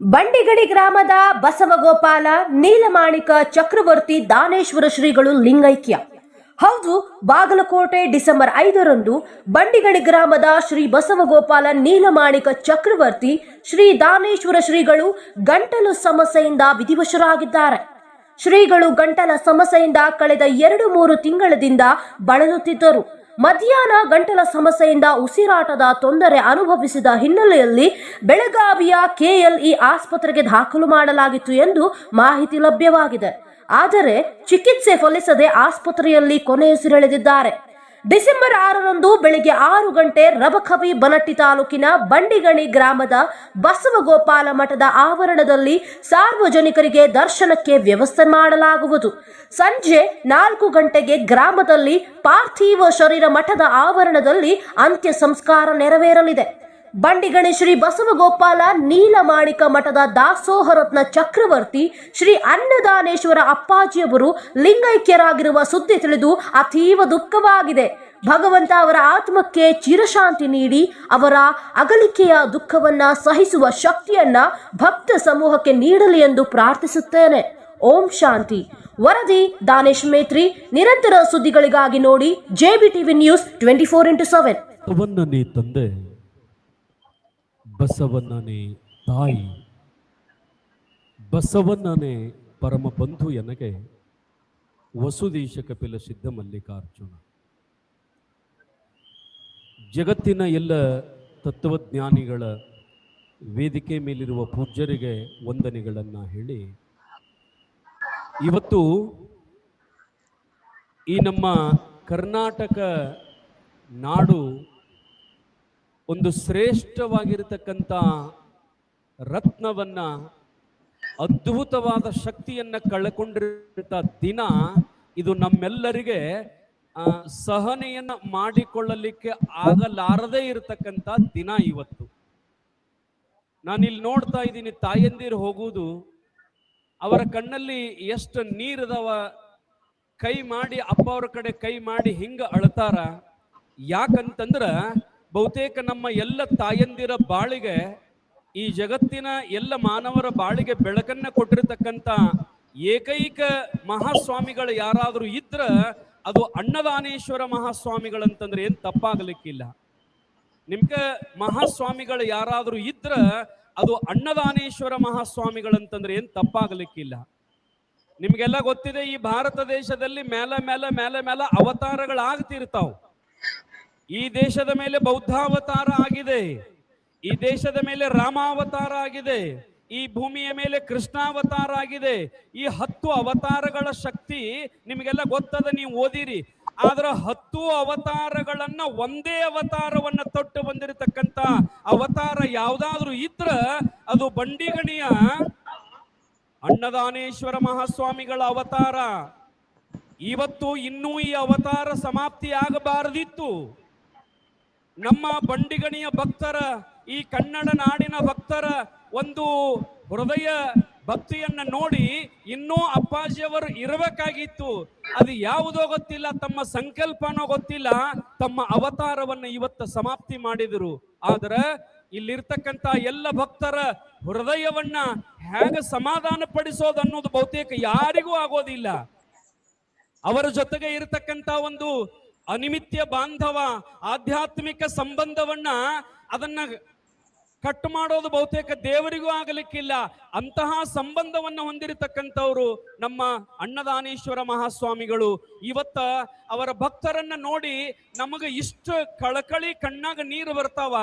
ಬಂಡಿಗಡಿ ಗ್ರಾಮದ ಬಸವಗೋಪಾಲ, ನೀಲಮಾಣಿಕ ಚಕ್ರವರ್ತಿ ದಾನೇಶ್ವರ ಶ್ರೀಗಳು ಲಿಂಗೈಕ್ಯ. ಹೌದು, ಬಾಗಲಕೋಟೆ ಡಿಸೆಂಬರ್ ಐದರಂದು ಬಂಡಿಗಡಿ ಗ್ರಾಮದ ಶ್ರೀ ಬಸವಗೋಪಾಲ, ನೀಲಮಾಣಿಕ ಚಕ್ರವರ್ತಿ ಶ್ರೀ ದಾನೇಶ್ವರ ಶ್ರೀಗಳು ಗಂಟಲು ಸಮಸ್ಯೆಯಿಂದ ವಿಧಿವಶರಾಗಿದ್ದಾರೆ. ಶ್ರೀಗಳು ಗಂಟಲ ಸಮಸ್ಯೆಯಿಂದ ಕಳೆದ ಎರಡು ಮೂರು ತಿಂಗಳದಿಂದ ಬಳಲುತ್ತಿದ್ದರು. ಮಧ್ಯಾಹ್ನ ಗಂಟಲ ಸಮಸ್ಯೆಯಿಂದ ಉಸಿರಾಟದ ತೊಂದರೆ ಅನುಭವಿಸಿದ ಹಿನ್ನೆಲೆಯಲ್ಲಿ ಬೆಳಗಾವಿಯ ಕೆಎಲ್ಇ ಆಸ್ಪತ್ರೆಗೆ ದಾಖಲು ಮಾಡಲಾಗಿತ್ತು ಎಂದು ಮಾಹಿತಿ ಲಭ್ಯವಾಗಿದೆ. ಆದರೆ ಚಿಕಿತ್ಸೆ ಫಲಿಸದೆ ಆಸ್ಪತ್ರೆಯಲ್ಲಿ ಕೊನೆಯುಸಿರೆಳೆದಿದ್ದಾರೆ ಡಿಸೆಂಬರ್ ಆರರಂದು ಬೆಳಿಗ್ಗೆ ಆರು ಗಂಟೆ ರಬಕವಿ ಬನಟ್ಟಿ ತಾಲೂಕಿನ ಬಂಡಿಗಣಿ ಗ್ರಾಮದ ಬಸವಗೋಪಾಲ ಮಠದ ಆವರಣದಲ್ಲಿ ಸಾರ್ವಜನಿಕರಿಗೆ ದರ್ಶನಕ್ಕೆ ವ್ಯವಸ್ಥೆ ಮಾಡಲಾಗುವುದು. ಸಂಜೆ ನಾಲ್ಕು ಗಂಟೆಗೆ ಗ್ರಾಮದಲ್ಲಿ ಪಾರ್ಥಿವ ಶರೀರ ಮಠದ ಆವರಣದಲ್ಲಿ ಅಂತ್ಯ ಸಂಸ್ಕಾರ ನೆರವೇರಲಿದೆ. ಬಂಡಿಗಣಿ ಶ್ರೀ ಬಸವಗೋಪಾಲ ನೀಲಮಾಣಿಕ ಮಠದ ದಾಸೋಹರತ್ನ ಚಕ್ರವರ್ತಿ ಶ್ರೀ ಅನ್ನದಾನೇಶ್ವರ ಅಪ್ಪಾಜಿಯವರು ಲಿಂಗೈಕ್ಯರಾಗಿರುವ ಸುದ್ದಿ ತಿಳಿದು ಅತೀವ ದುಃಖವಾಗಿದೆ. ಭಗವಂತ ಅವರ ಆತ್ಮಕ್ಕೆ ಚಿರಶಾಂತಿ ನೀಡಿ ಅವರ ಅಗಲಿಕೆಯ ದುಃಖವನ್ನ ಸಹಿಸುವ ಶಕ್ತಿಯನ್ನ ಭಕ್ತ ಸಮೂಹಕ್ಕೆ ನೀಡಲಿ ಎಂದು ಪ್ರಾರ್ಥಿಸುತ್ತೇನೆ. ಓಂ ಶಾಂತಿ. ವರದಿ ದಾನೇಶ್ ಮೇತ್ರಿ. ನಿರಂತರ ಸುದ್ದಿಗಳಿಗಾಗಿ ನೋಡಿ JB TV news twenty four into seven. ತಂದೆ. ಬಸವಣ್ಣನೇ ತಾಯಿ. ಬಸವಣ್ಣನೇ ಪರಮ ಬಂಧು ಎನಗೆ ವಸುದೇಶ ಕಪಿಲ ಸಿದ್ಧ ಮಲ್ಲಿಕಾರ್ಜುನ. ಜಗತ್ತಿನ ಎಲ್ಲ ತತ್ವಜ್ಞಾನಿಗಳ ವೇದಿಕೆ ಮೇಲಿರುವ ಪೂಜ್ಯರಿಗೆ ವಂದನೆಗಳನ್ನು ಹೇಳಿ, ಇವತ್ತು ಈ ನಮ್ಮ ಕರ್ನಾಟಕ ನಾಡು ಒಂದು ಶ್ರೇಷ್ಠವಾಗಿರತಕ್ಕಂಥ ರತ್ನವನ್ನ, ಅದ್ಭುತವಾದ ಶಕ್ತಿಯನ್ನ ಕಳ್ಕೊಂಡಿರುವಂಥ ದಿನ ಇದು ನಮ್ಮೆಲ್ಲರಿಗೆ ಸಹನೆಯನ್ನ ಮಾಡಿಕೊಳ್ಳಲಿಕ್ಕೆ ಆಗಲಾರದೇ ಇರತಕ್ಕಂಥ ದಿನ ಇವತ್ತು. ನಾನಿಲ್ಲಿ ನೋಡ್ತಾ ಇದ್ದೀನಿ, ತಾಯಂದಿರು ಹೋಗುವುದು, ಅವರ ಕಣ್ಣಲ್ಲಿ ಎಷ್ಟು ನೀರದವ, ಕೈ ಮಾಡಿ, ಅಪ್ಪ ಅವ್ರ ಕಡೆ ಕೈ ಮಾಡಿ ಹಿಂಗ ಅಳ್ತಾರ. ಯಾಕಂತಂದ್ರ ಬಹುತೇಕ ನಮ್ಮ ಎಲ್ಲ ತಾಯಂದಿರ ಬಾಳಿಗೆ, ಈ ಜಗತ್ತಿನ ಎಲ್ಲ ಮಾನವರ ಬಾಳಿಗೆ ಬೆಳಕನ್ನ ಕೊಟ್ಟಿರತಕ್ಕಂತ ಏಕೈಕ ಮಹಾಸ್ವಾಮಿಗಳು ಯಾರಾದರೂ ಇದ್ರ, ಅದು ಅನ್ನದಾನೇಶ್ವರ ಮಹಾಸ್ವಾಮಿಗಳಂತಂದ್ರೆ ಏನು ತಪ್ಪಾಗಲಿಕ್ಕಿಲ್ಲ. ನಿಮ್ಗೆ ಮಹಾಸ್ವಾಮಿಗಳು ಯಾರಾದರೂ ಇದ್ರ, ಅದು ಅನ್ನದಾನೇಶ್ವರ ಮಹಾಸ್ವಾಮಿಗಳಂತಂದ್ರೆ ಏನು ತಪ್ಪಾಗಲಿಕ್ಕಿಲ್ಲ. ನಿಮ್ಗೆಲ್ಲ ಗೊತ್ತಿದೆ, ಈ ಭಾರತ ದೇಶದಲ್ಲಿ ಮೇಲೆ ಮೇಲೆ ಮೇಲೆ ಮೇಲೆ ಅವತಾರಗಳಾಗ್ತಿರ್ತಾವ್. ಈ ದೇಶದ ಮೇಲೆ ಬೌದ್ಧಾವತಾರ ಆಗಿದೆ. ಈ ದೇಶದ ಮೇಲೆ ರಾಮಾವತಾರ ಆಗಿದೆ. ಈ ಭೂಮಿಯ ಮೇಲೆ ಕೃಷ್ಣಾವತಾರ ಆಗಿದೆ. ಈ ಹತ್ತು ಅವತಾರಗಳ ಶಕ್ತಿ ನಿಮಗೆಲ್ಲ ಗೊತ್ತದ, ನೀವು ಓದಿರಿ. ಆದ್ರ ಹತ್ತು ಅವತಾರಗಳನ್ನ ಒಂದೇ ಅವತಾರವನ್ನ ತೊಟ್ಟು ಬಂದಿರತಕ್ಕಂತ ಅವತಾರ ಯಾವ್ದಾದ್ರೂ ಇದ್ರ ಅದು ಬಂಡಿಗಣಿಯ ಅನ್ನದಾನೇಶ್ವರ ಮಹಾಸ್ವಾಮಿಗಳ ಅವತಾರ. ಇವತ್ತು ಇನ್ನೂ ಈ ಅವತಾರ ಸಮಾಪ್ತಿ ಆಗಬಾರದಿತ್ತು. ನಮ್ಮ ಬಂಡಿಗಣಿಯ ಭಕ್ತರ, ಈ ಕನ್ನಡ ನಾಡಿನ ಭಕ್ತರ ಒಂದು ಹೃದಯ ಭಕ್ತಿಯನ್ನ ನೋಡಿ ಇನ್ನೂ ಅಪ್ಪಾಜಿಯವರು ಇರಬೇಕಾಗಿತ್ತು. ಅದು ಯಾವುದೋ ಗೊತ್ತಿಲ್ಲ, ತಮ್ಮ ಸಂಕಲ್ಪನೋ ಗೊತ್ತಿಲ್ಲ, ತಮ್ಮ ಅವತಾರವನ್ನು ಇವತ್ತು ಸಮಾಪ್ತಿ ಮಾಡಿದರು. ಆದ್ರೆ ಇಲ್ಲಿರ್ತಕ್ಕಂತ ಎಲ್ಲ ಭಕ್ತರ ಹೃದಯವನ್ನ ಹೇಗೆ ಸಮಾಧಾನ ಪಡಿಸೋದು ಅನ್ನೋದು ಬಹುತೇಕ ಯಾರಿಗೂ ಆಗೋದಿಲ್ಲ. ಅವರ ಜೊತೆಗೆ ಇರತಕ್ಕಂತ ಒಂದು ಅನಿಮಿತ್ಯ ಬಾಂಧವ ಆಧ್ಯಾತ್ಮಿಕ ಸಂಬಂಧವನ್ನ ಅದನ್ನ ಕಟ್ ಮಾಡೋದು ಬಹುತೇಕ ದೇವರಿಗೂ ಆಗಲಿಕ್ಕಿಲ್ಲ. ಅಂತಹ ಸಂಬಂಧವನ್ನ ಹೊಂದಿರತಕ್ಕಂಥವ್ರು ನಮ್ಮ ಅನ್ನದಾನೇಶ್ವರ ಮಹಾಸ್ವಾಮಿಗಳು. ಇವತ್ತ ಅವರ ಭಕ್ತರನ್ನ ನೋಡಿ ನಮಗೆ ಇಷ್ಟು ಕಳಕಳಿ ಕಣ್ಣಾಗ ನೀರು ಬರ್ತಾವ.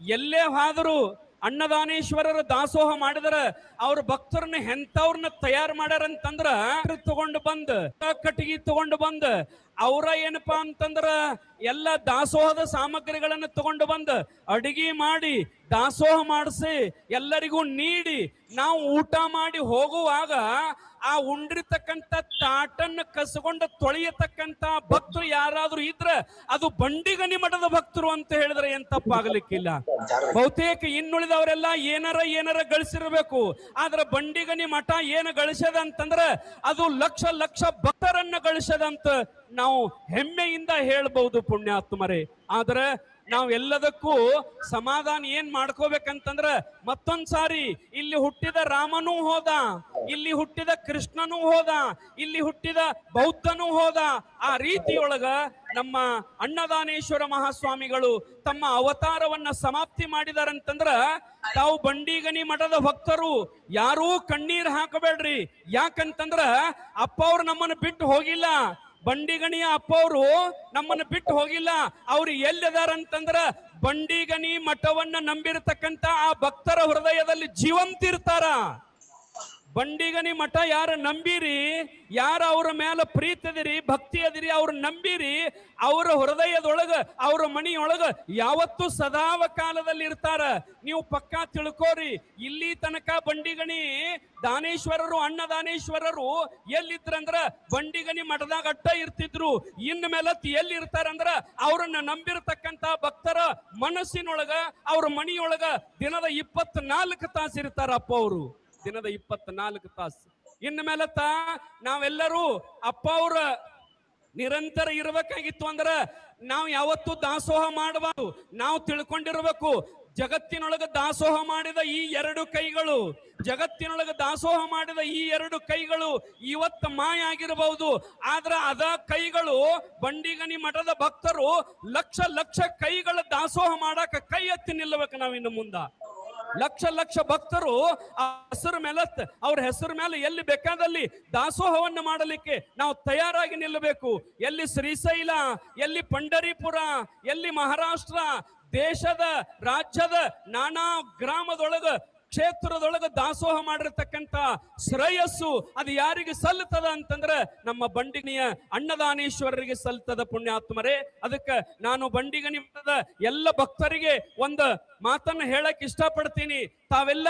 ಎಲ್ಲೇ ಹೋದರೂ ಅನ್ನದಾನೇಶ್ವರರ ದಾಸೋಹ ಮಾಡಿದ್ರ ಅವ್ರ ಭಕ್ತರನ್ನ ಹೆಂತವ್ರನ್ನ ತಯಾರು ಮಾಡ್ಯಾರಂತಂದ್ರ ತಗೊಂಡು ಬಂದ್, ಕಟ್ಟಿಗೆ ತಗೊಂಡು ಬಂದ್, ಅವ್ರ ಏನಪ್ಪಾ ಅಂತಂದ್ರ ಎಲ್ಲ ದಾಸೋಹದ ಸಾಮಗ್ರಿಗಳನ್ನ ತಗೊಂಡು ಬಂದ್ ಅಡಿಗೆ ಮಾಡಿ ದಾಸೋಹ ಮಾಡಿಸಿ ಎಲ್ಲರಿಗೂ ನೀಡಿ ನಾವು ಊಟ ಮಾಡಿ ಹೋಗುವಾಗ ಆ ಉಂಡಿರ್ತಕ್ಕಂಥ ತಾಟನ್ನ ಕಸಗೊಂಡು ತೊಳೆಯತಕ್ಕಂತ ಭಕ್ತರು ಯಾರಾದ್ರೂ ಇದ್ರ ಅದು ಬಂಡಿಗನಿ ಮಠದ ಭಕ್ತರು ಅಂತ ಹೇಳಿದ್ರೆ ಏನ್ ತಪ್ಪಾಗಲಿಕ್ಕಿಲ್ಲ. ಬಹುತೇಕ ಇನ್ನುಳಿದವರೆಲ್ಲ ಏನಾರ ಏನಾರ ಗಳಿಸಿರ್ಬೇಕು. ಆದ್ರೆ ಬಂಡಿಗನಿ ಮಠ ಏನು ಗಳಿಸದ ಅಂತಂದ್ರೆ ಅದು ಲಕ್ಷ ಲಕ್ಷ ಭಕ್ತರನ್ನ ಗಳಿಸದಂತ ನಾವು ಹೆಮ್ಮೆಯಿಂದ ಹೇಳ್ಬಹುದು ಪುಣ್ಯಾತ್ಮರೇ. ಆದ್ರೆ ನಾವ್ ಎಲ್ಲದಕ್ಕೂ ಸಮಾಧಾನ ಏನ್ ಮಾಡ್ಕೋಬೇಕಂತಂದ್ರ ಮತ್ತೊಂದ್ಸಾರಿ ಇಲ್ಲಿ ಹುಟ್ಟಿದ ರಾಮನೂ ಹೋದ, ಇಲ್ಲಿ ಹುಟ್ಟಿದ ಕೃಷ್ಣನೂ ಹೋದ, ಇಲ್ಲಿ ಹುಟ್ಟಿದ ಬೌದ್ಧನೂ ಹೋದ. ಆ ರೀತಿಯೊಳಗ ನಮ್ಮ ಅನ್ನದಾನೇಶ್ವರ ಮಹಾಸ್ವಾಮಿಗಳು ತಮ್ಮ ಅವತಾರವನ್ನ ಸಮಾಪ್ತಿ ಮಾಡಿದಾರಂತಂದ್ರ ತಾವು ಬಂಡಿಗನಿ ಮಠದ ಭಕ್ತರು ಯಾರೂ ಕಣ್ಣೀರ್ ಹಾಕಬೇಡ್ರಿ. ಯಾಕಂತಂದ್ರ ಅಪ್ಪ ಅವ್ರು ನಮ್ಮನ್ನು ಬಿಟ್ಟು ಹೋಗಿಲ್ಲ. ಬಂಡಿಗಣಿಯ ಅಪ್ಪ ಅವರು ನಮ್ಮನ್ನ ಬಿಟ್ಟು ಹೋಗಿಲ್ಲ. ಅವ್ರು ಎಲ್ಲಿದಾರಂತಂದ್ರ ಬಂಡಿಗಣಿ ಮಠವನ್ನ ನಂಬಿರತಕ್ಕಂತ ಆ ಭಕ್ತರ ಹೃದಯದಲ್ಲಿ ಜೀವಂತಿರ್ತಾರ. ಬಂಡಿಗನಿ ಮಠ ಯಾರ ನಂಬಿರಿ? ಯಾರ ಅವ್ರ ಮೇಲೆ ಪ್ರೀತಿ ಅದಿರಿ, ಭಕ್ತಿ ಅದಿರಿ, ಅವ್ರ ನಂಬಿರಿ? ಅವರ ಹೃದಯದೊಳಗ, ಅವ್ರ ಮನಿಯೊಳಗ ಯಾವತ್ತೂ ಸದಾವ ಕಾಲದಲ್ಲಿ ಇರ್ತಾರ. ನೀವು ಪಕ್ಕಾ ತಿಳ್ಕೋರಿ. ಇಲ್ಲಿ ತನಕ ಬಂಡಿಗಣಿ ದಾನೇಶ್ವರರು ಅಣ್ಣ ದಾನೇಶ್ವರರು ಎಲ್ಲಿದ್ರಂದ್ರ ಬಂಡಿಗನಿ ಮಠದಾಗ ಅಟ್ಟ ಇರ್ತಿದ್ರು. ಇನ್ ಮೇಲೆ ಎಲ್ಲಿ ಇರ್ತಾರಂದ್ರ ಅವ್ರನ್ನ ನಂಬಿರ್ತಕ್ಕಂತ ಭಕ್ತರ ಮನಸ್ಸಿನೊಳಗ, ಅವ್ರ ಮನಿಯೊಳಗ ದಿನದ ಇಪ್ಪತ್ನಾಲ್ಕು ತಾಸು ಇರ್ತಾರಪ್ಪ ಅವರು. ದಿನದ ಇಪ್ಪತ್ನಾಲ್ಕು ತಾಸು. ಇನ್ನು ತಾ, ನಾವೆಲ್ಲರೂ ಅಪ್ಪ ಅವ್ರ ನಿರಂತರ ಇರಬೇಕಾಗಿತ್ತು ಅಂದ್ರ ನಾವು ಯಾವತ್ತೂ ದಾಸೋಹ ಮಾಡಬಾರ್ದು. ನಾವು ತಿಳ್ಕೊಂಡಿರ್ಬೇಕು, ಜಗತ್ತಿನೊಳಗ ದಾಸೋಹ ಮಾಡಿದ ಈ ಎರಡು ಕೈಗಳು, ಜಗತ್ತಿನೊಳಗ ದಾಸೋಹ ಮಾಡಿದ ಈ ಎರಡು ಕೈಗಳು ಇವತ್ತು ಮಾಯ ಆಗಿರಬಹುದು ಆದ್ರ ಅದ ಕೈಗಳು, ಬಂಡಿಗನಿ ಮಠದ ಭಕ್ತರು ಲಕ್ಷ ಲಕ್ಷ ಕೈಗಳ ದಾಸೋಹ ಮಾಡಾಕ ಕೈ ಎತ್ತಿ ನಿಲ್ಲಬೇಕು ನಾವು ಇನ್ನು ಮುಂದ. ಲಕ್ಷ ಲಕ್ಷ ಭಕ್ತರು ಆ ಹೆಸರು ಮೇಲೆ ಅವ್ರ ಹೆಸರು ಮೇಲೆ ಎಲ್ಲಿ ಬೇಕಾದಲ್ಲಿ ದಾಸೋಹವನ್ನು ಮಾಡಲಿಕ್ಕೆ ನಾವು ತಯಾರಾಗಿ ನಿಲ್ಲಬೇಕು. ಎಲ್ಲಿ ಶ್ರೀಶೈಲ, ಎಲ್ಲಿ ಪಂಡರಿಪುರ, ಎಲ್ಲಿ ಮಹಾರಾಷ್ಟ್ರ, ದೇಶದ, ರಾಜ್ಯದ ನಾನಾ ಗ್ರಾಮದೊಳಗ, ಕ್ಷೇತ್ರದೊಳಗ ದಾಸೋಹ ಮಾಡಿರ್ತಕ್ಕಂತ ಶ್ರೇಯಸ್ಸು ಅದು ಯಾರಿಗೆ ಸಲ್ಲುತ್ತದ ಅಂತಂದ್ರೆ ನಮ್ಮ ಬಂಡಿಗನಿಯ ಅನ್ನದಾನೇಶ್ವರರಿಗೆ ಸಲ್ತದ ಪುಣ್ಯಾತ್ಮರೇ. ಅದಕ್ಕೆ ನಾನು ಬಂಡಿಗನಿ ಎಲ್ಲ ಭಕ್ತರಿಗೆ ಒಂದು ಮಾತನ್ನ ಹೇಳಕ್ ಇಷ್ಟಪಡ್ತೀನಿ. ತಾವೆಲ್ಲ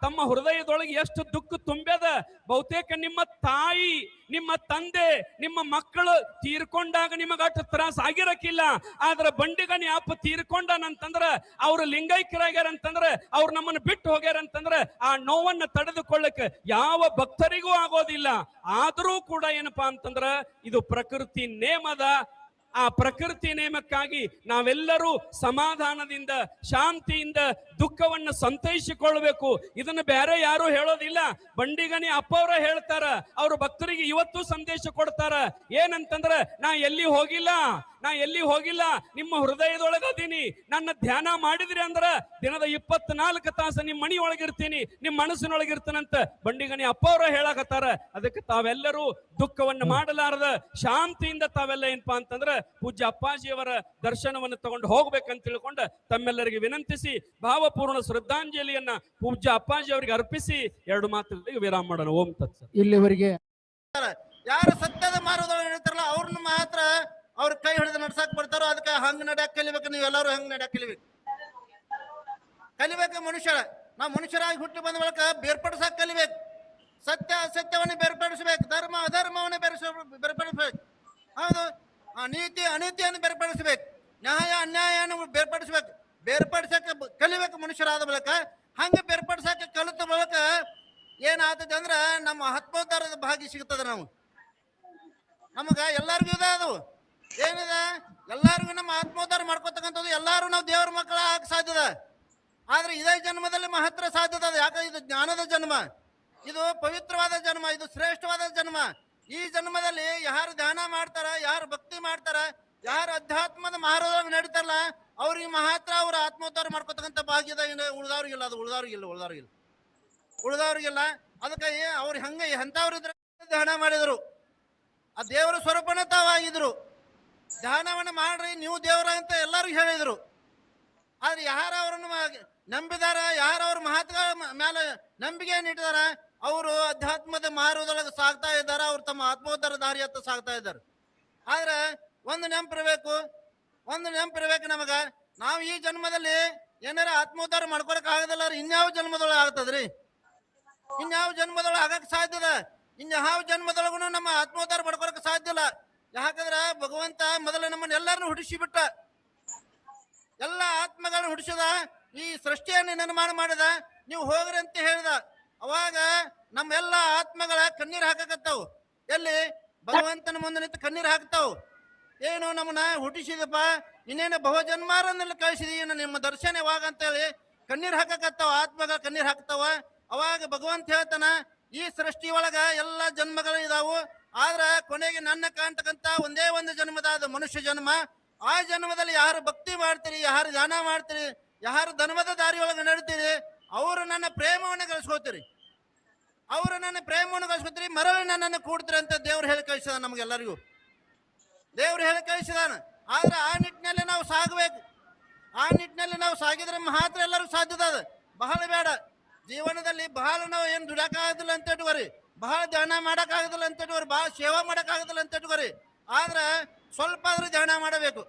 ತಮ್ಮ ಹೃದಯದೊಳಗೆ ಎಷ್ಟು ದುಃಖ ತುಂಬ್ಯದ? ಬಹುತೇಕ ನಿಮ್ಮ ತಾಯಿ, ನಿಮ್ಮ ತಂದೆ, ನಿಮ್ಮ ಮಕ್ಕಳು ತೀರ್ಕೊಂಡಾಗ ನಿಮಗ ಅಷ್ಟು ತ್ರಾಸ ಆಗಿರಕ್ಕಿಲ್ಲ ಆದ್ರ ಬಂಡಿಗನ ಯಾಪ ತೀರ್ಕೊಂಡನಂತಂದ್ರ, ಅವ್ರು ಲಿಂಗೈಕ್ಯರಾಗ್ಯಾರಂತಂದ್ರ, ಅವ್ರು ನಮ್ಮನ್ನ ಬಿಟ್ಟು ಹೋಗ್ಯಾರಂತಂದ್ರ ಆ ನೋವನ್ನ ತಡೆದುಕೊಳ್ಳಕ್ಕೆ ಯಾವ ಭಕ್ತರಿಗೂ ಆಗೋದಿಲ್ಲ. ಆದರೂ ಕೂಡ ಏನಪ್ಪಾ ಅಂತಂದ್ರ, ಇದು ಪ್ರಕೃತಿ ನೇಮದ ಆ ಪ್ರಕೃತಿ ನೇಮಕ್ಕಾಗಿ ನಾವೆಲ್ಲರೂ ಸಮಾಧಾನದಿಂದ, ಶಾಂತಿಯಿಂದ ದುಃಖವನ್ನು ಸಂತೈಸಿಕೊಳ್ಬೇಕು ಇದನ್ನು ಬೇರೆ ಯಾರು ಹೇಳೋದಿಲ್ಲ. ಬಂಡಿಗನಿ ಅಪ್ಪವ್ರ ಹೇಳ್ತಾರ, ಅವ್ರ ಭಕ್ತರಿಗೆ ಇವತ್ತು ಸಂದೇಶ ಕೊಡ್ತಾರ. ಏನಂತಂದ್ರ, ನಾ ಎಲ್ಲಿ ಹೋಗಿಲ್ಲ? ನಾ ಎಲ್ಲಿ ಹೋಗಿಲ್ಲ ನಿಮ್ಮ ಹೃದಯದೊಳಗ ಅದೀನಿ. ನನ್ನ ಧ್ಯಾನ ಮಾಡಿದ್ರಿ ಅಂದ್ರ ದಿನದ ಇಪ್ಪತ್ನಾಲ್ಕು ತಾಸು ನಿಮ್ಮ ಮನಿ ಒಳಗಿರ್ತೀನಿ ನಿಮ್ಮ ಬಂಡಿಗಣಿ ಅಪ್ಪ ಅವ್ರ ಹೇಳಾಕತ್ತಾರ. ಅದಕ್ಕೆ ತಾವೆಲ್ಲರೂ ದುಃಖವನ್ನು ಮಾಡಲಾರದ ಶಾಂತಿಯಿಂದ ತಾವೆಲ್ಲ ಏನಪ್ಪಾ ಅಂತಂದ್ರ ಪೂಜ್ಯ ಅಪ್ಪಾಜಿಯವರ ದರ್ಶನವನ್ನು ತಗೊಂಡು ಹೋಗ್ಬೇಕಂತ ತಿಳ್ಕೊಂಡು ತಮ್ಮೆಲ್ಲರಿಗೆ ವಿನಂತಿಸಿ ಭಾವಪೂರ್ಣ ಶ್ರದ್ಧಾಂಜಲಿಯನ್ನ ಪೂಜ್ಯ ಅಪ್ಪಾಜಿ ಅವರಿಗೆ ಅರ್ಪಿಸಿ ಎರಡು ಮಾತುಗಳಿಗೆ ವಿರಾಮ ಮಾಡೋಣ. ಓಂ ತತ್ಸ ಇಲ್ಲಿವರೆಗೆ ಯಾರು ಸತ್ಯದ ಮಾರ್ಗದೊಳಗೆ ನಡೀತಾರಲ್ಲ ಅವ್ರನ್ನ ಮಾತ್ರ ಅವ್ರ ಕೈ ಹಿಡಿದು ನಡ್ಸಕ್ ಬರ್ತಾರೋ ಅದಕ್ಕೆ ಹಂಗ್ ನಡ್ಯಾಕ್ ಕಲಿಬೇಕು, ನೀವು ಎಲ್ಲರೂ ಹಂಗ್ ನಡ್ಯಾಕ್ ಕಲಿಬೇಕು. ಕಲಿಬೇಕು ಮನುಷ್ಯರ. ನಾವು ಮನುಷ್ಯರಾಗಿ ಹುಟ್ಟಿ ಬಂದ ಬಳಿಕ ಬೇರ್ಪಡಿಸಕ್ ಕಲಿಬೇಕು. ಸತ್ಯ ಅಸತ್ಯವನ್ನು ಬೇರ್ಪಡಿಸ್ಬೇಕು. ಧರ್ಮ ಅಧರ್ಮವನ್ನು ಬೇರ್ಸ ಬೇರ್ಪಡಿಸ್ಬೇಕು. ಹೌದು. ನೀತಿ ಅನೀತಿಯನ್ನು ಬೇರ್ಪಡಿಸ್ಬೇಕು. ನ್ಯಾಯ ಅನ್ಯಾಯವನ್ನು ಬೇರ್ಪಡಿಸ್ಬೇಕು. ಬೇರ್ಪಡಿಸಕ್ಕೆ ಕಲಿಬೇಕು ಮನುಷ್ಯರಾದ ಬಳಿಕ. ಹಂಗೆ ಬೇರ್ಪಡಿಸಕ್ಕೆ ಕಲಿತ ಬಳಿಕ ಏನಾಗ್ತದೆ ಅಂದ್ರೆ ನಮ್ಮ ಹತ್ತೋದಾರದ ಭಾಗಿ ಸಿಗ್ತದೆ ನಾವು ನಮಗ ಎಲ್ಲಾರ್ಗು ಇದೆ ಅದು. ಏನಿದೆ? ಎಲ್ಲರಿಗೂ ನಮ್ಮ ಆತ್ಮೋದ್ಧಾರ ಮಾಡ್ಕೊತಕ್ಕಂಥದ್ದು ಎಲ್ಲಾರು ನಾವು ದೇವರ ಮಕ್ಕಳ ಆಗ ಸಾಧ್ಯದ ಆದ್ರೆ ಇದೇ ಜನ್ಮದಲ್ಲಿ ಮಹತ್ವ ಸಾಧ್ಯದ ಯಾಕ ಇದು ಜ್ಞಾನದ ಜನ್ಮ. ಇದು ಪವಿತ್ರವಾದ ಜನ್ಮ. ಇದು ಶ್ರೇಷ್ಠವಾದ ಜನ್ಮ. ಈ ಜನ್ಮದಲ್ಲಿ ಯಾರು ಧ್ಯಾನ ಮಾಡ್ತಾರ, ಯಾರು ಭಕ್ತಿ ಮಾಡ್ತಾರ, ಯಾರು ಅಧ್ಯಾತ್ಮದ ಮಹಾರಾಜ ನಡೀತಾರಲ್ಲ, ಅವ್ರಿಗೆ ಮಾತ್ರ ಅವ್ರ ಆತ್ಮೋದ್ಧಾರ ಮಾಡ್ಕೊತಕ್ಕಂಥ ಭಾಗ್ಯದ ಏನು? ಉಳ್ದವ್ರಿಗಿಲ್ಲ ಅದು ಉಳ್ದವ್ರಿಗಿಲ್ಲ ಉಳ್ದವ್ರಿಗಿಲ್ಲ ಉಳ್ದವ್ರಿಗಿಲ್ಲ ಅದಕ್ಕೆ ಅವ್ರು ಹಂಗೆ ಎಂಥವ್ರಿದ್ರೆ ಧ್ಯಾನ ಮಾಡಿದ್ರು. ಆ ದೇವರ ಸ್ವರೂಪನ ತಾವಾಗಿದ್ರು. ಧ್ಯಾನವನ್ನು ಮಾಡ್ರಿ, ನೀವು ದೇವರ ಅಂತ ಎಲ್ಲರಿಗೂ ಹೇಳಿದ್ರು. ಆದ್ರೆ ಯಾರು ಅವರನ್ನು ನಂಬಿದಾರ, ಯಾರು ಅವ್ರ ಮಹತ್ವ ಮೇಲೆ ನಂಬಿಕೆಯನ್ನು ಇಟ್ಟಿದಾರ ಅವರು ಅಧ್ಯಾತ್ಮದ ಮಾರುವುದೊಳಗ ಸಾಗ್ತಾ ಇದ್ದಾರೆ, ಅವ್ರು ತಮ್ಮ ಆತ್ಮೋದ್ಧಾರ ದಾರಿಯತ್ತ ಸಾಗ್ತಾ ಇದ್ದಾರೆ. ಆದ್ರೆ ಒಂದು ನೆನಪಿರ್ಬೇಕು ಒಂದು ನೆನಪಿರ್ಬೇಕು ನಮಗ. ನಾವು ಈ ಜನ್ಮದಲ್ಲಿ ಏನಾರ ಆತ್ಮೋದ್ಧಾರ ಮಾಡ್ಕೊಳಕ್ ಆಗದಲ್ಲ ಇನ್ಯಾವ ಜನ್ಮದೊಳಗೆ ಆಗ್ತದ್ರಿ ಇನ್ಯಾವ ಜನ್ಮದೊಳಗೆ ಆಗಕ್ಕೆ ಸಾಧ್ಯದ ಇನ್ಯಾವ ಜನ್ಮದೊಳಗೂ ನಮ್ಮ ಆತ್ಮೋದ್ಧಾರ ಮಾಡ್ಕೊಳಕ್ ಸಾಧ್ಯ ಇಲ್ಲ. ಯಾಕಂದ್ರ ಭಗವಂತ ಮೊದಲು ನಮ್ಮನ್ನ ಎಲ್ಲರನ್ನು ಹುಡಿಸಿ ಬಿಟ್ಟ ಎಲ್ಲ ಆತ್ಮಗಳನ್ನ ಹುಡಿಸದ ಈ ಸೃಷ್ಟಿಯನ್ನು ನಿರ್ಮಾಣ ಮಾಡಿದ, ನೀವು ಹೋಗ್ರಿ ಅಂತ ಹೇಳಿದ. ಅವಾಗ ನಮ್ಮೆಲ್ಲ ಆತ್ಮಗಳ ಕಣ್ಣೀರ್ ಹಾಕಕತ್ತಾವು. ಎಲ್ಲಿ? ಭಗವಂತನ ಮುಂದೆ ನಿಂತು ಕಣ್ಣೀರ್ ಹಾಕ್ತಾವು ಏನು ನಮ್ಮನ್ನ ಹುಟ್ಟಿಸಿದಪ್ಪ? ಇನ್ನೇನು ಬಹುಜನ್ಮಾರನ್ನೆಲ್ಲ ಕಳಿಸಿದಿ? ಏನು ನಿಮ್ಮ ದರ್ಶನ ಯಾವಾಗ ಅಂತೇಳಿ ಕಣ್ಣೀರ್ ಹಾಕಕತ್ತಾವ, ಆತ್ಮಗಳ ಕಣ್ಣೀರ್ ಹಾಕ್ತಾವ ಅವಾಗ ಭಗವಂತ ಹೇಳ್ತಾನ, ಈ ಸೃಷ್ಟಿ ಒಳಗ ಎಲ್ಲ ಜನ್ಮಗಳು ಇದಾವು. ಆದ್ರ ಕೊನೆಗೆ ನನ್ನ ಕಾಣ್ತಕ್ಕಂತ ಒಂದೇ ಒಂದು ಜನ್ಮದಾದ ಮನುಷ್ಯ ಜನ್ಮ. ಆ ಜನ್ಮದಲ್ಲಿ ಯಾರು ಭಕ್ತಿ ಮಾಡ್ತೀರಿ, ಯಾರು ಧ್ಯಾನ ಮಾಡ್ತೀರಿ, ಯಾರು ಧರ್ಮದ ದಾರಿಯೊಳಗೆ ನಡೀತೀರಿ, ಅವರು ನನ್ನ ಪ್ರೇಮವನ್ನು ಗಳಿಸ್ಕೋತೀರಿ ಅವರು ನನ್ನ ಪ್ರೇಮವನ್ನು ಗಳಿಸ್ಕೋತೀರಿ ಮರಳು ನನ್ನನ್ನು ಕೂಡ್ತೀರಿ ಅಂತ ದೇವ್ರು ಹೇಳಿ ಕಳಿಸಿದ ನಮಗೆಲ್ಲರಿಗೂ. ದೇವ್ರು ಹೇಳಿ ಕಳಿಸಿದಾನ. ಆದ್ರೆ ಆ ನಿಟ್ಟಿನಲ್ಲಿ ನಾವು ಸಾಗಬೇಕು. ಆ ನಿಟ್ಟಿನಲ್ಲಿ ನಾವು ಸಾಗಿದ್ರೆ ಮಾತ್ರ ಎಲ್ಲರೂ ಸಾಧ್ಯದ ಬಹಳ ಬೇಡ. ಜೀವನದಲ್ಲಿ ಬಹಳ ನಾವು ಏನು ದುಡಕ್ಕಾಗೋದಿಲ್ಲ ಅಂತ ಬಹಳ ಧ್ಯಾನ ಮಾಡೋಕ್ಕಾಗೋದಿಲ್ಲ ಅಂತ ಇಟ್ಕೋರಿ ಬಹಳ ಸೇವಾ ಮಾಡೋಕ್ಕಾಗೋದಿಲ್ಲ ಅಂತ ಇಟ್ಕೋರಿ ಆದ್ರೆ ಸ್ವಲ್ಪ ಆದ್ರೂ ಧ್ಯಾನ ಮಾಡಬೇಕು.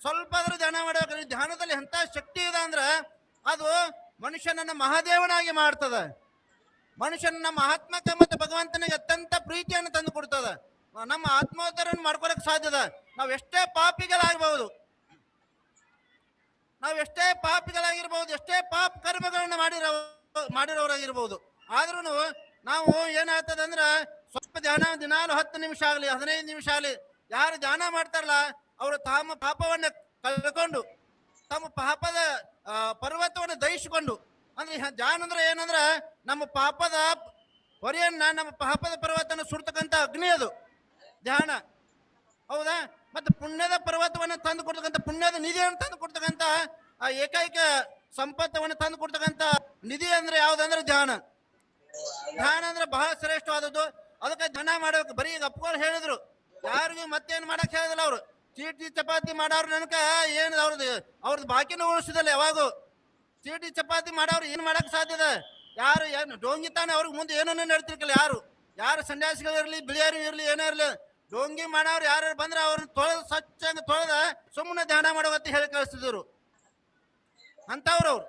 ಸ್ವಲ್ಪ ಆದ್ರೂ ಧ್ಯಾನ ಮಾಡಬೇಕು. ಧ್ಯಾನದಲ್ಲಿ ಎಂಥ ಶಕ್ತಿ ಇದೆ ಅಂದ್ರೆ ಅದು ಮನುಷ್ಯನನ್ನ ಮಹಾದೇವನಾಗಿ ಮಾಡ್ತದೆ. ಮನುಷ್ಯನ ಮಹಾತ್ಮಕ್ಕೆ ಮತ್ತು ಭಗವಂತನಿಗೆ ಅತ್ಯಂತ ಪ್ರೀತಿಯನ್ನು ತಂದು ಕೊಡ್ತದೆ. ನಮ್ಮ ಆತ್ಮೋದ್ಧಾರವನ್ನು ಮಾಡ್ಕೊಳಕ್ ಸಾಧ್ಯದ ನಾವು ಎಷ್ಟೇ ಪಾಪಿಗಳಾಗಬಹುದು ನಾವು ಎಷ್ಟೇ ಪಾಪಿಗಳಾಗಿರ್ಬಹುದು ಎಷ್ಟೇ ಪಾಪ ಕರ್ಮಗಳನ್ನು ಮಾಡಿರೋ ಮಾಡಿರೋರಾಗಿರ್ಬಹುದು ಆದ್ರೂ ನಾವು ಏನಾಗ್ತದೆ ಅಂದ್ರೆ ಸ್ವಲ್ಪ ಧ್ಯಾನ, ದಿನಾಲು ಹತ್ತು ನಿಮಿಷ ಆಗಲಿ, ಹದಿನೈದು ನಿಮಿಷ ಆಗಲಿ, ಯಾರು ಧ್ಯಾನ ಮಾಡ್ತಾರಲ್ಲ, ಅವರು ತಮ್ಮ ಪಾಪವನ್ನು ಕಳ್ಕೊಂಡು, ತಮ್ಮ ಪಾಪದ ಪರ್ವತವನ್ನು ದಹಿಸಿಕೊಂಡು, ಅಂದ್ರೆ ಧ್ಯಾನ ಅಂದ್ರೆ ಏನಂದ್ರೆ ನಮ್ಮ ಪಾಪದ ಹೊರೆಯನ್ನ, ನಮ್ಮ ಪಾಪದ ಪರ್ವತನ ಸುಡ್ತಕ್ಕಂಥ ಅಗ್ನಿ ಅದು, ಧ್ಯಾನ. ಹೌದಾ? ಮತ್ತೆ ಪುಣ್ಯದ ಪರ್ವತವನ್ನು ತಂದು ಕೊಡ್ತಕ್ಕಂಥ, ಪುಣ್ಯದ ನಿಧಿಯನ್ನು ತಂದು ಕೊಡ್ತಕ್ಕಂಥ, ಆ ಏಕೈಕ ಸಂಪತ್ತವನ್ನು ತಂದು ಕೊಡ್ತಕ್ಕಂಥ ನಿಧಿ ಅಂದ್ರೆ ಯಾವ್ದಂದ್ರೆ ಧ್ಯಾನ. ಧ್ಯಾನ ಅಂದ್ರೆ ಬಹಳ ಶ್ರೇಷ್ಠವಾದದ್ದು. ಅದಕ್ಕೆ ಧ್ಯಾನ ಮಾಡಬೇಕು ಬರೀ ಅಪ್ಕೊಂಡು ಹೇಳಿದ್ರು. ಯಾರಿಗೂ ಮತ್ತೇನ್ ಮಾಡಕ್ ಹೇಳಿದಿಲ್ಲ ಅವರು. ಚೀಟಿ ಚಪಾತಿ ಮಾಡೋರು ನನಕ ಏನು ಅವ್ರದ್ದು ಅವ್ರದ್ದು ಬಾಕಿನೂ ಉಳಿಸಿದಲ್ಲ ಯಾವಾಗೂ. ಚೀಟಿ ಚಪಾತಿ ಮಾಡೋರು ಏನು ಮಾಡಕ್ ಸಾಧ್ಯದ ಯಾರು ಏನು, ಡೋಂಗಿ ತಾನೆ ಅವ್ರಿಗೆ ಮುಂದೆ ಏನೋ ನಡ್ತಿರ್ಕಲ್ಲ ಯಾರು. ಯಾರು ಸನ್ಯಾಸಿಗಳು ಇರಲಿ, ಬಿಳಿಯರು ಇರಲಿ, ಏನೇ ಇರಲಿ, ಡೋಂಗಿ ಮಾಡೋರು ಯಾರು ಬಂದ್ರೆ ಅವ್ರನ್ನ ತೊಳೆದು ಸ್ವಚ್ಛಂಗ ತೊಳೆದ ಸುಮ್ಮನೆ ಧ್ಯಾನ ಮಾಡುವತ್ತೆ ಹೇಳಿ ಕಳಿಸ್ತಿದ್ರು. ಅಂತವ್ರು ಅವ್ರು.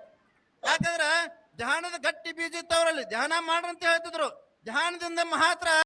ಯಾಕಂದ್ರೆ ಧ್ಯಾನದ ಗಟ್ಟಿ ಬೀಜ ಇತ್ತವ್ರಲ್ಲಿ ಧ್ಯಾನ ಮಾಡ್ರಂತ ಹೇಳ್ತಿದ್ರು. ಧ್ಯಾನದಿಂದ ಮಾತ್ರ